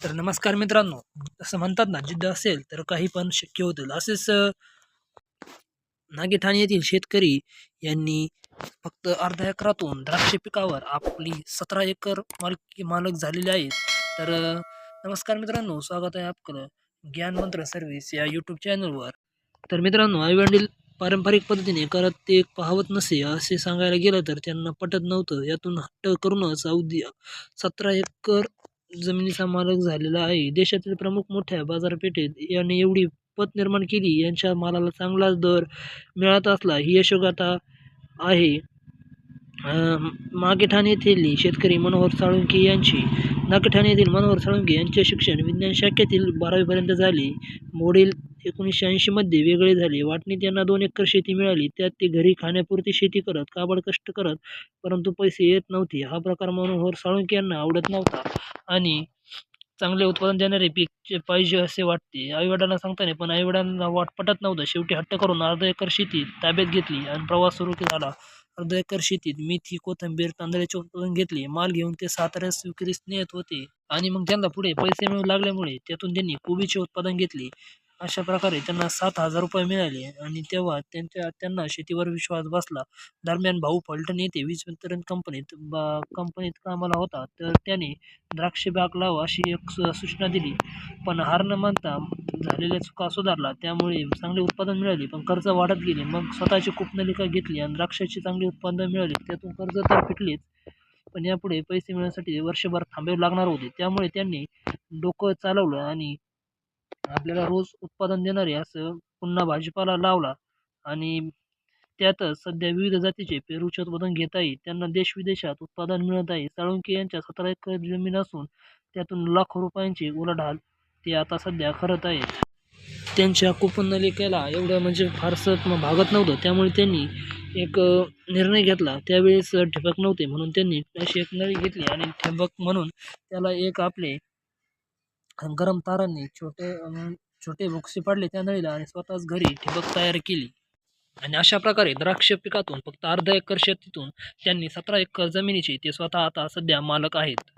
तर नमस्कार मित्रांनो. असं म्हणतात ना जिद्द असेल तर काही पण शक्य होतील. असेच नागेठाणे येथील शेतकरी यांनी फक्त अर्धा एकरातून द्राक्ष पिकावर आपली सतरा एकर मालकी मालक झालेले आहेत. तर नमस्कार मित्रांनो स्वागत आहे आपलं ज्ञानमंत्र सर्व्हिस या यूट्यूब चॅनलवर तर मित्रांनो आईवडील पारंपरिक पद्धतीने करत ते पाहवत नसे असे सांगायला गेलं तर त्यांना पटत नव्हतं. यातून हट्ट करूनच अवधी सतरा एकर जमिनीचा मालक झालेला आहे. देशातील प्रमुख मोठ्या बाजारपेठेत याने एवढी पत निर्माण केली. यांच्या मालाला चांगलाच दर मिळत असला ही यशोगाथा आहे. मागेठाणे येथील शेतकरी मनोहर साळुंके यांची नागेठाणे येथील मनोहर साळुंके यांचे शिक्षण विज्ञान शाखेतील बारावीपर्यंत झाले. मोडील एकोणीसशे ऐंशीमध्ये वेगळे झाले. वाटणीत त्यांना दोन एकर शेती मिळाली. त्यात ते घरी खाण्यापुरती शेती करत काबड कष्ट करत परंतु पैसे येत नव्हते. हा प्रकार मनोहर साळुंके यांना आवडत नव्हता आणि चांगले उत्पादन देणारे पीक पाहिजे असे वाटते. आईवडिलांना सांगताना पण आईवडिलांना वाट पटत नव्हतं. शेवटी हट्ट करून अर्धा एकर शेती ताब्यात घेतली आणि प्रवास सुरू झाला. अर्धा एकर शेतीत मेथी कोथिंबीर तांदळाचे उत्पादन घेतले. माल घेऊन ते साताऱ्यास विक्रीस नेत होते आणि मग त्यांना पुढे पैसे मिळू लागल्यामुळे त्यातून त्यांनी कोबीचे उत्पादन घेतले. अशा प्रकारे त्यांना सात हजार रुपये मिळाले आणि तेव्हा त्यांच्या त्यांना शेतीवर विश्वास बसला. दरम्यान भाऊ फलटण येथे वीज वितरण कंपनीत बा कंपनीत कामाला होता. तर त्याने द्राक्ष बाग लाव अशी एक सूचना दिली. पण हार न मानता झालेल्या चुका सुधारला त्यामुळे चांगले उत्पादन मिळाले पण कर्ज वाढत गेले. मग स्वतःची कूपनलिका घेतली आणि द्राक्षाची चांगली उत्पादन मिळाली. त्यातून कर्ज तर फिटलेच पण यापुढे पैसे मिळण्यासाठी वर्षभर थांबावे लागणार होते. त्यामुळे त्यांनी डोकं चालवलं आणि आपल्याला रोज उत्पादन देणारे असं पुन्हा भाजीपाला लावला आणि त्यातच सध्या विविध जातीचे पेरूचे उत्पादन घेता येईल त्यांना देश विदेशात उत्पादन मिळत आहे. साळुंके यांच्या सतरा एकर जमीन असून त्यातून लाखो रुपयांची उलाढाल ते आता सध्या करत आहेत. त्यांच्या कुपनलिकेला एवढं म्हणजे फारसं भागत नव्हतं. त्यामुळे त्यांनी एक निर्णय घेतला. त्यावेळेस ठिबक नव्हते म्हणून त्यांनी अशी एक नळी घेतली आणि ठिबक म्हणून त्याला एक आपले गरम तारांनी छोटे छोटे बोक्से पाडले त्या नळीला आणि स्वतःच घरी ठिबक तयार केली. आणि अशा प्रकारे द्राक्ष पिकातून फक्त अर्धा एकर शेतीतून त्यांनी सतरा एकर जमिनीची ते स्वतः आता सध्या मालक आहेत.